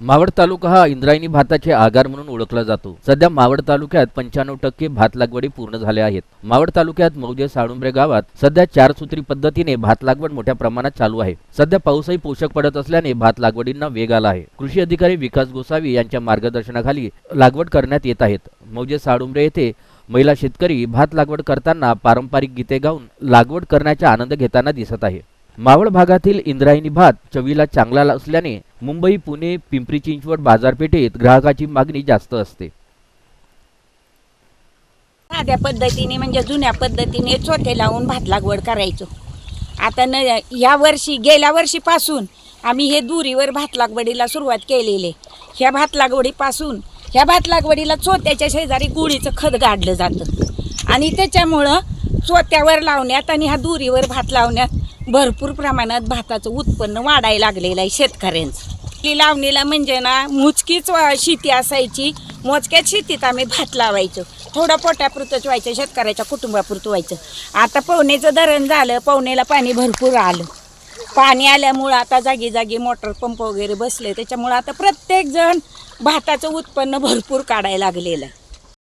मावळ तालुका हा इंद्रायणी भाताचे आगार म्हणून ओळखला जातो. सध्या मावळ तालुक्यात पंच्याण्णव टक्के भात लागवडी पूर्ण झाल्या आहेत. मावळ तालुक्यात मौजे साळुंब्रे गावात सध्या चार सूत्री पद्धतीने भात लागवड मोठ्या प्रमाणात चालू आहे. सध्या पाऊसही पोषक पडत असल्याने भात लागवडींना वेग आला आहे. कृषी अधिकारी विकास गोसावी यांच्या मार्गदर्शनाखाली लागवड करण्यात येत आहेत. मौजे साळुंब्रे येथे महिला शेतकरी भात लागवड करताना पारंपरिक गीते गाऊन लागवड करण्याचा आनंद घेताना दिसत आहे. मावळ भागातील इंद्रायणी भात चवीला चांगला असल्याने मुंबई पुणे पिंपरी चिंचवड बाजारपेठेत ग्राहकाची मागणी जास्त असते. साध्या पद्धतीने म्हणजे जुन्या पद्धतीने चोथे लावून भात लागवड करायचो. आता न या वर्षी गेल्या वर्षीपासून आम्ही हे दुरीवर भात लागवडीला सुरुवात केलेली ह्या भात लागवडीपासून ह्या भात लागवडीला चोत्याच्या शेजारी गुळीचं खत गाडलं जातं. आणि त्याच्यामुळं चोत्यावर लावण्यात आणि ह्या दुरीवर भात लावण्यात भरपूर प्रमाणात भाताचं उत्पन्न वाढायला लागलेलं आहे शेतकऱ्यांचं. ती लावणीला म्हणजे ना मोजकीच वा- शेती असायची. मोजक्याच शेतीत आम्ही भात लावायचो. थोडं पोटापुरतंच व्हायचं शेतकऱ्याच्या कुटुंबापुरतं व्हायचं. आता पवनेचं धरण झालं पवनेला पाणी भरपूर आलं. पाणी आल्यामुळं आता जागी जागी मोटर पंप वगैरे बसले. त्याच्यामुळं आता प्रत्येकजण भाताचं उत्पन्न भरपूर काढायला लागलेलं आहे.